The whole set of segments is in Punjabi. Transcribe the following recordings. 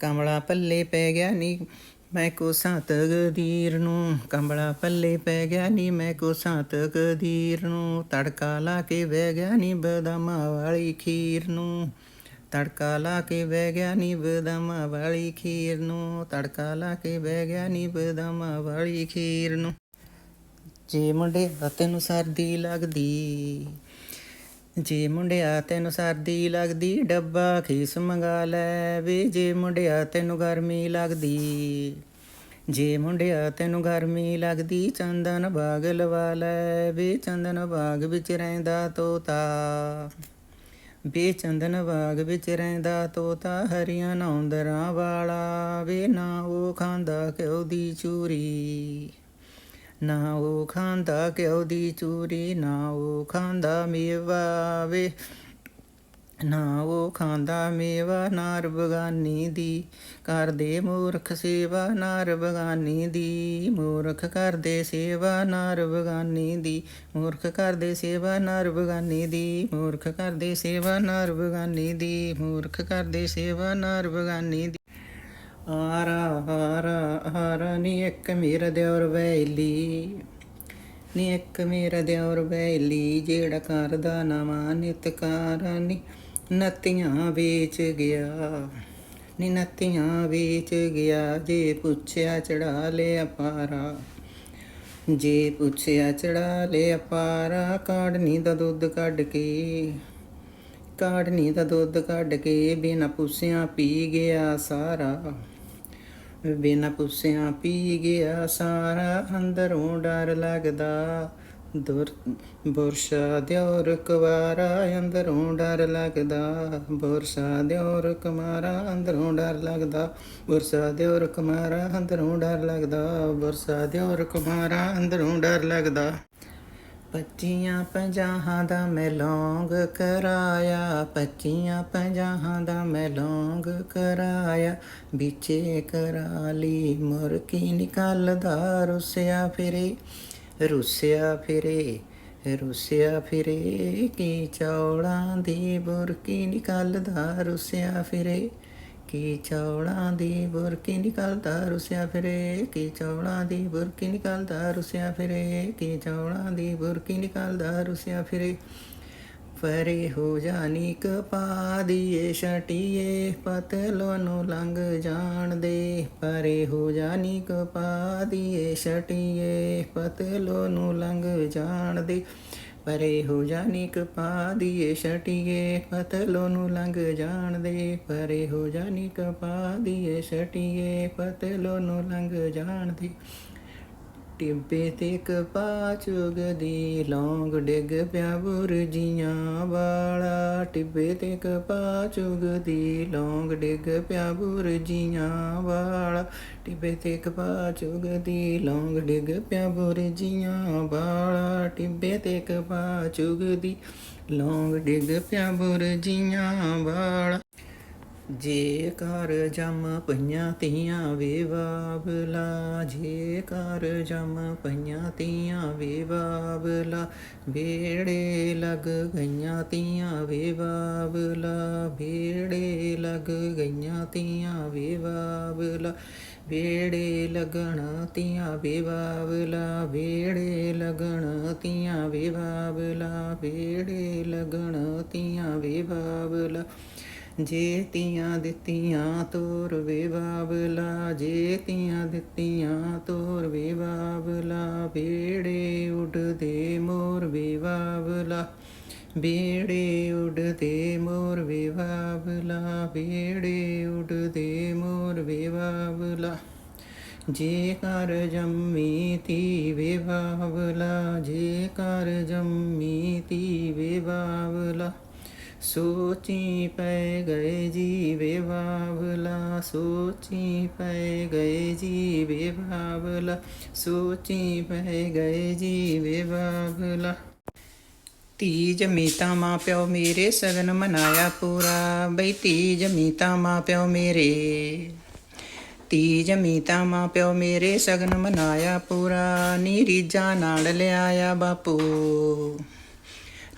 ਕਮਲਾ ਪੱਲੇ ਪੈ ਗਿਆ ਨੀ, ਮੈਂ ਕੋ ਕੋਸਾਂ ਤਕਦੀਰ ਨੂੰ। ਕਮਲਾ ਪੱਲੇ ਪੈ ਗਿਆ ਨੀ, ਮੈਂ ਕੋਸਾਂ ਤਕਦੀਰ ਨੂੰ। ਤੜਕਾ ਲਾ ਕੇ ਬਹਿ ਗਿਆ ਨੀ ਬਦਾਮਾਂ ਵਾਲੀ ਖੀਰ ਨੂੰ। ਤੜਕਾ ਲਾ ਕੇ ਬਹਿ ਗਿਆ ਨੀ ਬਦਾਮਾਂ ਵਾਲੀ ਖੀਰ ਨੂੰ। ਤੜਕਾ ਲਾ ਕੇ ਬਹਿ ਗਿਆ ਨੀ ਬਦਾਮਾਂ ਵਾਲੀ ਖੀਰ ਨੂੰ। ਜੇ ਮੁੰਡਿਆ ਤੈਨੂੰ ਸਰਦੀ ਲੱਗਦੀ ਜੇ ਮੁੰਡਿਆ ਤੈਨੂੰ ਸਰਦੀ ਲੱਗਦੀ, ਡੱਬਾ ਖੀਸ ਮੰਗਾ ਲੈ ਵੇ। ਜੇ ਮੁੰਡਿਆ ਤੈਨੂੰ ਗਰਮੀ ਲੱਗਦੀ, ਜੇ ਮੁੰਡਿਆ ਤੈਨੂੰ ਗਰਮੀ ਲੱਗਦੀ, ਚੰਦਨ ਬਾਗ ਲਵਾ ਲੈ ਵੇ। ਚੰਦਨ ਬਾਗ ਵਿੱਚ ਰਹਿੰਦਾ ਤੋਤਾ, ਵੇ। ਚੰਦਨ ਬਾਗ ਵਿੱਚ ਰਹਿੰਦਾ ਤੋਤਾ, ਹਰੀਆਂ ਨੌਂਦਰਾਂ ਵਾਲਾ ਵੇ। ਨਾ ਉਹ ਖਾਂਦਾ ਕਿਉ ਦੀ ਚੂਰੀ। ਨਾ ਉਹ ਖਾਂਦਾ ਕਿਉ ਦੀ ਚੂਰੀ ਨਾ ਉਹ ਖਾਂਦਾ ਮੇਵਾ ਵੇ। ਨਾ ਉਹ ਖਾਂਦਾ ਮੇਵਾ, ਨਾਰ ਬਗਾਨੀ ਦੀ। ਕਰਦੇ ਮੂਰਖ ਸੇਵਾ, ਨਾਰ ਬਗਾਨੀ ਦੀ। ਮੂਰਖ ਕਰਦੇ ਸੇਵਾ, ਨਾਰ ਬਗਾਨੀ ਦੀ। ਮੂਰਖ ਕਰਦੇ ਸੇਵਾ, ਨਾਰ ਬਗਾਨੀ ਦੀ। ਮੂਰਖ ਕਰਦੇ ਸੇਵਾ, ਨਾਰ ਬਗਾਨੀ ਦੀ। ਮੂਰਖ ਕਰਦੇ ਸੇਵਾ, ਨਾਰ ਬਗਾਨੀ ਦੀ ਆਰਾ ਹਾਰਾ ਹਾਰਾ, ਨੀ ਇੱਕ ਮੇਰਾ ਦਿਉਰ ਵੈਲੀ, ਨੀ ਇੱਕ ਮੇਰਾ ਦਿਉਰ ਵੈਲੀ, ਜਿਹੜਾ ਦਾ ਨਵਾਂ ਨਿਤਕਾਰਾ ਨੀ ਨਤੀਆਂ ਵੇਚ ਗਿਆ, ਨੀ ਨਤੀਆਂ ਵੇਚ ਗਿਆ, ਜੇ ਪੁੱਛਿਆ ਚੜਾ ਲਿਆ ਪਾਰਾ, ਜੇ ਪੁੱਛਿਆ ਚੜਾ ਲਿਆ ਪਾਰਾ, ਕਾੜਨੀ ਦਾ ਦੁੱਧ ਕੱਢ ਕੇ ਕਾੜਨੀ ਦਾ ਦੁੱਧ ਕੱਢ ਕੇ ਬਿਨਾ ਪੁੱਛਿਆਂ ਪੀ ਗਿਆ ਸਾਰਾ। ਬਿਨਾ ਪੁੱਛਿਆਂ ਪੀ ਗਿਆ ਸਾਰਾ, ਅੰਦਰੋਂ ਡਰ ਲੱਗਦਾ। ਦੁਰ, ਬੁਰਸ਼ਾ ਦਿਉਰ ਕੁਵਾਰਾ, ਅੰਦਰੋਂ ਡਰ ਲੱਗਦਾ। ਬੁਰਸ਼ਾ ਦਿਉਰ ਕੁਮਾਰਾ, ਅੰਦਰੋਂ ਡਰ ਲੱਗਦਾ। ਬੁਰਸ਼ਾ ਦਿਉਰ ਕੁਮਾਰਾ, ਅੰਦਰੋਂ ਡਰ ਲੱਗਦਾ। ਬੁਰਸ਼ਾ ਦਿਉਰ ਕੁਮਾਰਾ, ਅੰਦਰੋਂ ਡਰ ਲੱਗਦਾ। ਪੱਚੀਆਂ ਪੰਜਾਹਾਂ ਦਾ ਮੈਂ ਲੌਂਗ ਕਰਾਇਆ, ਪੱਚੀਆਂ ਪੰਜਾਹਾਂ ਦਾ ਮੈਂ ਲੌਂਗ ਕਰਾਇਆ। ਵਿਚੇ ਕਰਾ ਲਈ ਮੁਰਕੀ ਨਿਕਲਦਾ, ਰੁੱਸਿਆ ਫਿਰੇ ਰੁੱਸਿਆ ਫਿਰੇ, ਰੁਸਿਆ ਫਿਰੇ। ਕੀ ਚੌਲਾਂ ਦੀ ਬੁਰਕੀ ਨਿਕਲਦਾ, ਰੁੱਸਿਆ ਫਿਰੇ। ਕੀ ਚੌਲਾਂ ਦੀ ਬੁਰਕੀ ਨਿਕਲਦਾ ਰੁਸਿਆ ਫਿਰੇ? ਕੀ ਚੌਲਾਂ ਦੀ ਬੁਰਕੀ ਨਿਕਲਦਾ ਰੁਸਿਆ ਫਿਰੇ? ਕੀ ਚੌਲਾਂ ਦੀ ਬੁਰਕੀ ਨਿਕਲਦਾ ਰੁਸਿਆ ਫਿਰੇ? ਪਰੇ ਹੋ ਜਾਨੀ ਕਪਾ ਦੀਏ, ਛਟੀਏ, ਪਤਲੋ ਨੂੰ ਲੰਘ ਜਾਣ ਦੇ। ਪਰੇ ਹੋ ਜਾਨੀ ਕਪਾ ਦੀਏ, ਛਟੀਏ, ਪਤਲੋ ਨੂੰ ਲੰਘ ਜਾਣ ਦੇ। ਪਰੇ ਹੋ ਜਾਨੀ ਕਪਾ ਦੀਏ ਛਟੀਏ ਪਤਲੋ ਨੂੰ ਲੰਘ ਜਾਣ ਦੇ। ਪਰੇ ਹੋ ਜਾਨੀ ਕਪਾ ਦੀਏ ਛਟੀਏ ਪਤਲੋ ਨੂੰ ਲੰਘ ਜਾਣ ਦੇ। ਟਿੱਬੇ ਤੇ ਕਪਾ ਚੁਗਦੀ ਲੌਂਗ ਡਿੱਗ ਪਿਆ ਬੁਰਜੀਆਂ ਵਾਲਾ। ਟਿੱਬੇ ਤੇ ਕਪਾ ਚੁਗਦੀ ਲੌਂਗ ਡਿੱਗ ਪਿਆ ਬੁਰਜੀਆਂ ਵਾਲਾ। ਟਿੱਬੇ ਤੇ ਕਪਾ ਚੁਗਦੀ ਲੌਂਗ ਡਿੱਗ ਪਿਆ ਬੁਰਜੀਆਂ ਵਾਲਾ। ਟਿੱਬੇ ਤੇ ਕਪਾ ਚੁਗਦੀ ਲੌਂਗ ਡਿੱਗ ਪਿਆ ਬੁਰਜੀਆਂ ਵਾਲਾ। ਜੇ ਕਰ ਜਮ ਪਈਆਂ ਤੀਆਂ ਵੇ ਬਾਬਲਾ ਜੇ ਕਰ ਜਮ ਪਈਆਂ ਤੀਆਂ ਵੇ ਬਾਬਲਾ ਬੇੜੇ ਲਗ ਗਈਆਂ ਤੀਆਂ ਵੇ ਬਾਬਲਾ ਬੇੜੇ ਲਗ ਗਈਆਂ ਤੀਆਂ ਵੇ ਬਾਬਲਾ ਬੇੜੇ ਲਗਣ ਤੀਆਂ ਵੇ ਬਾਬਲਾ ਬੇੜੇ ਲਗਣ ਤੀਆਂ ਵੇ ਬਾਬਲਾ ਬੇੜੇ ਲਗਣ ਤੀਆਂ ਵੇ ਬਾਬਲਾ ਜੇ ਤੀਆਂ ਦਿੱਤੀਆਂ ਤੋਰ ਵੇ ਬਾਬਲਾ, ਜੇ ਤੀਆਂ ਦਿੱਤੀਆਂ ਤੋਰ ਵੇ ਬਾਬਲਾ ਬੇੜੇ ਉੱਡਦੇ ਮੋਰ ਵੇ ਬਾਬਲਾ ਬੇੜੇ ਉੱਡਦੇ ਮੋਰ ਵੇ ਬਾਬਲਾ ਬੇੜੇ ਉੱਡਦੇ ਮੋਰ ਵੇ ਬਾਬਲਾ। ਜੇ ਕਰ ਜੰਮੀ ਤੀ ਵੇ ਬਾਬਲਾ, ਜੇ ਕਰ ਜੰਮੀ ਤੀ ਵੇ ਬਾਬਲਾ। ਸੋਚੀ ਪੈ ਗਏ ਜੀ ਵੇ ਬਾਬਲਾ, ਸੋਚੀ ਪੈ ਗਏ ਜੀ ਵੇ ਬਾਬਲਾ, ਸੋਚੀ ਪੈ ਗਏ ਜੀ ਵੇ ਬਾਬਲਾ। ਧੀ ਜੰਮੀ ਤਾਂ ਮਾਂ ਪਿਓ ਮੇਰੇ ਸਗਨ ਮਨਾਇਆ ਪੂਰਾ, ਬਈ ਧੀ ਜੰਮੀ ਤਾਂ ਮਾਂ ਪਿਓ ਮੇਰੇ। ਧੀ ਜੰਮੀ ਤਾਂ ਮਾਂ ਪਿਓ ਮੇਰੇ ਸਗਨ ਮਨਾਇਆ ਪੂਰਾ ਨੀ ਰੀਝਾਂ ਨਾਲ ਲਿਆਇਆ ਬਾਪੂ।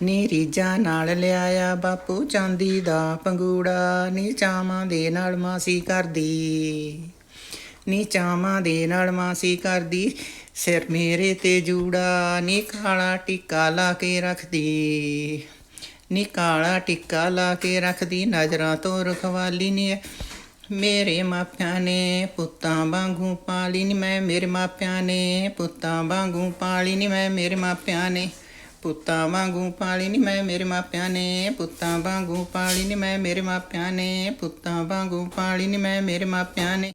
ਨੀ ਰੀਜਾਂ ਨਾਲ ਲਿਆਇਆ ਬਾਪੂ ਚਾਂਦੀ ਦਾ ਪੰਗੂੜਾ, ਨੀ ਚਾਵਾਂ ਦੇ ਨਾਲ ਮਾਸੀ ਕਰਦੀ। ਨੀ ਚਾਵਾਂ ਦੇ ਨਾਲ ਮਾਸੀ ਕਰਦੀ, ਸਿਰ ਮੇਰੇ ਤੇ ਜੂੜਾ, ਨੀ ਕਾਲਾ ਟਿੱਕਾ ਲਾ ਕੇ ਰੱਖਦੀ। ਨੀ ਕਾਲਾ ਟਿੱਕਾ ਲਾ ਕੇ ਰੱਖਦੀ, ਨਜ਼ਰਾਂ ਤੋਂ ਰਖਵਾਲੀ ਨੀ ਮੇਰੇ ਮਾਪਿਆਂ ਨੇ ਪੁੱਤਾਂ ਵਾਂਗੂ ਪਾਲੀ ਨੀ, ਮੈਂ ਮੇਰੇ ਮਾਪਿਆਂ ਨੇ ਪੁੱਤਾਂ ਵਾਂਗੂ ਪਾਲੀ ਨੀ, ਮੈਂ ਮੇਰੇ ਮਾਪਿਆਂ ਨੇ ਪੁੱਤਾਂ ਵਾਂਗੂ ਪਾਲੀ ਨੀ ਮੈਂ ਮੇਰੇ ਮਾਪਿਆਂ ਨੇ, ਪੁੱਤਾਂ ਵਾਂਗੂ ਪਾਲੀ ਨੀ ਮੈਂ ਮੇਰੇ ਮਾਪਿਆਂ ਨੇ, ਪੁੱਤਾਂ ਵਾਂਗੂ ਪਾਲੀ ਨੀ ਮੈਂ ਮੇਰੇ ਮਾਪਿਆਂ ਨੇ।